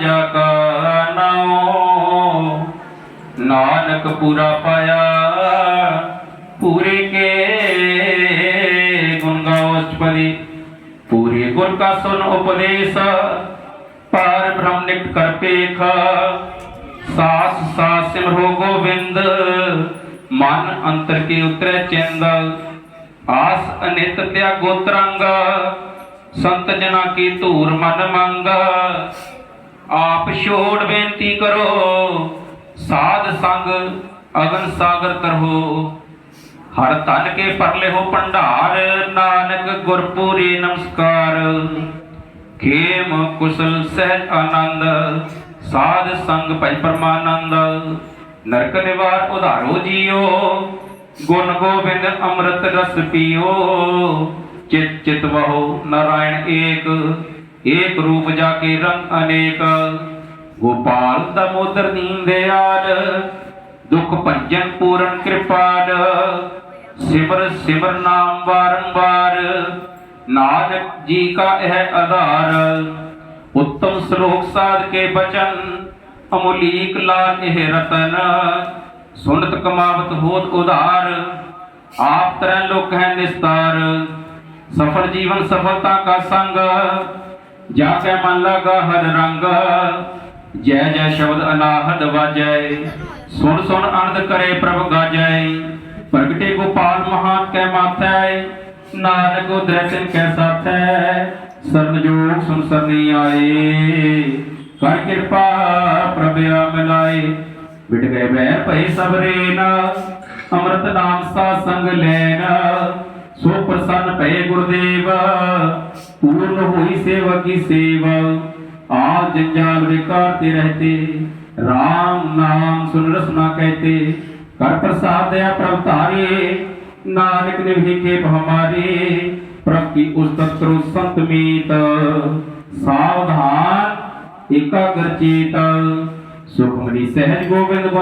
ਜਾ ਕਾ ਨਾਉ ਨਾਨਕ ਪੂਰਾ ਪਾਇਆ ਪੂਰੇ ਕੇ ਗੁਣ ਗਾਓ ਅਸ਼ਟਪਦੀ। ਪੂਰੇ ਗੁਰ ਕਾ ਸੁਨ ਉਪਦੇਸ਼, ਪਾਰ ਬ੍ਰਹਮ ਨਿਕਟ ਕਰ ਪੇਖ ਸਾਸ ਸਾਸ ਸਿਮਰੋ ਗੋਬਿੰਦ, ਮਨ ਅੰਤਰ ਕੀ ਉਤਰੈ ਚਿੰਦ ਆਸ ਅਨਿਤ ਤਿਆਗੋ ਤਰੰਗ, ਸੰਤ ਜਨਾ ਕੀ ਧੂਰ ਮਨ ਮੰਗ। ਆਪ ਛੋੜ ਬੇਨਤੀ ਕਰੋ, ਸਾਧ ਸੰਗ ਅਗਨ ਸਾਗਰ ਤਰੋ ਹਰ ਤਨ ਕੇ ਪਰਲੇ ਹੋ ਭੰਡਾਰ, ਨਾਨਕ ਗੁਰਪੂਰੀ ਨਮਸਕਾਰ। ਖੇਮ ਕੁਸਲ ਸਹਿਜ ਆਨੰਦ, ਸਾਧ ਸੰਗ ਭਜ ਪਰਮਾਨੰਦ। ਨਰਕ ਨਿਵਾਰ ਉਧਾਰੋ ਜੀਓ, ਗੁਣ ਗੋਬਿੰਦ ਅੰਮ੍ਰਿਤ ਰਸ ਪੀਓ। ਚਿਤ ਚਿਤ ਵਹੋ ਨਾਰਾਇਣ ਏਕ ਏਕ ਰੂਪ ਜਾ ਕੇ ਰੰਗ ਅਨੇਕ, ਗੋਪਾਲ ਦਮੋਦਰ ਦੀਨ ਦੁਖ ਭੰਜਨ ਪੂਰਨ ਕਿਰਪਾਲ, ਸਿਮਰ ਸਿਮਰ ਨਾਮ ਬਾਰੰਬਾਰ ਨਾਨਕ ਜੀ ਕਾ ਇਹ ਆਧਾਰ, ਉੱਤਮ ਸ਼ਲੋਕ ਸਾਧ ਕੇ ਬਚਨ, ਅਮੁਲੀਕ ਲਾਲ ਇਹ ਰਤਨ, ਸੁਨਤ ਕਮਾਵਤ ਹੋਤ ਉਧਾਰ, ਆਪ ਤਰੈ ਲੋਕ ਹੈ ਨਿਸਤਾਰ, ਸਫਲ ਜੀਵਨ ਸਫਲਤਾ ਕਾ ਸੰਗ ਜਾ ਕੇ ਮਨ ਲਗਾ ਹਰ ਰੰਗ, ਜੈ ਜੈ ਸ਼ਬਦ ਅਨਾਹਦ ਵਾਜੈ, ਸੁਣ ਸੁਣ ਅਨੰਦ ਕਰੇ ਪ੍ਰਭ ਗਾਜੈ, ਪ੍ਰਗਟੇ ਗੋਪਾਲ ਮਹਾਨ ਕੈ ਮਾਥੈ, ਨਾਨਕ ਉਦਰਸ਼ਨ ਕੈ ਸਾਥੈ, ਸਰਨ ਜੋਗ ਸੁਨ ਸਰਨੀ ਆਏ। ਕਰ ਕਿਰਪਾ ਪ੍ਰਭ ਆ ਮਿਲਾਏ ਬਿਟ ਗਏ ਬੈ ਭਈ ਸਬਰੇ ਨਾ ਅੰਮ੍ਰਿਤ ਨਾਮ ਸਾ ਸੰਗ ਲੈਣਾ ਸੋ ਪ੍ਰਸੰਨ ਭਏ ਗੁਰਦੇਵ ਪੂਰਨ ਹੋਈ ਸੇਵਾ ਕੀ ਸੇਵਾ? ਆਪ ਜੰਜਾਲ ਵਿਕਾਰ ਤੇ ਰਹਤੇ। RAM ਨਾਮ ਸੁਨ ਰਸਨਾ ਕਹਤੇ। ਕਰ ਪ੍ਰਸਾਦ ਦਇਆ ਪ੍ਰਭ ਧਾਰੇ। ਨਾਨਕ ਨੇ ਵਿਖੇ ਹਮਾਰੇ। ਪ੍ਰਭ ਕੀ ਉਸਤਤ ਕਰੋ ਸੰਤ ਮੀਤ। ਸਾਵਧਾਨ ਇਕਾਗਰ ਚੇਤ। ਸੁਖਮਨੀ ਸਹਿਜ ਗੋਬਿੰਦ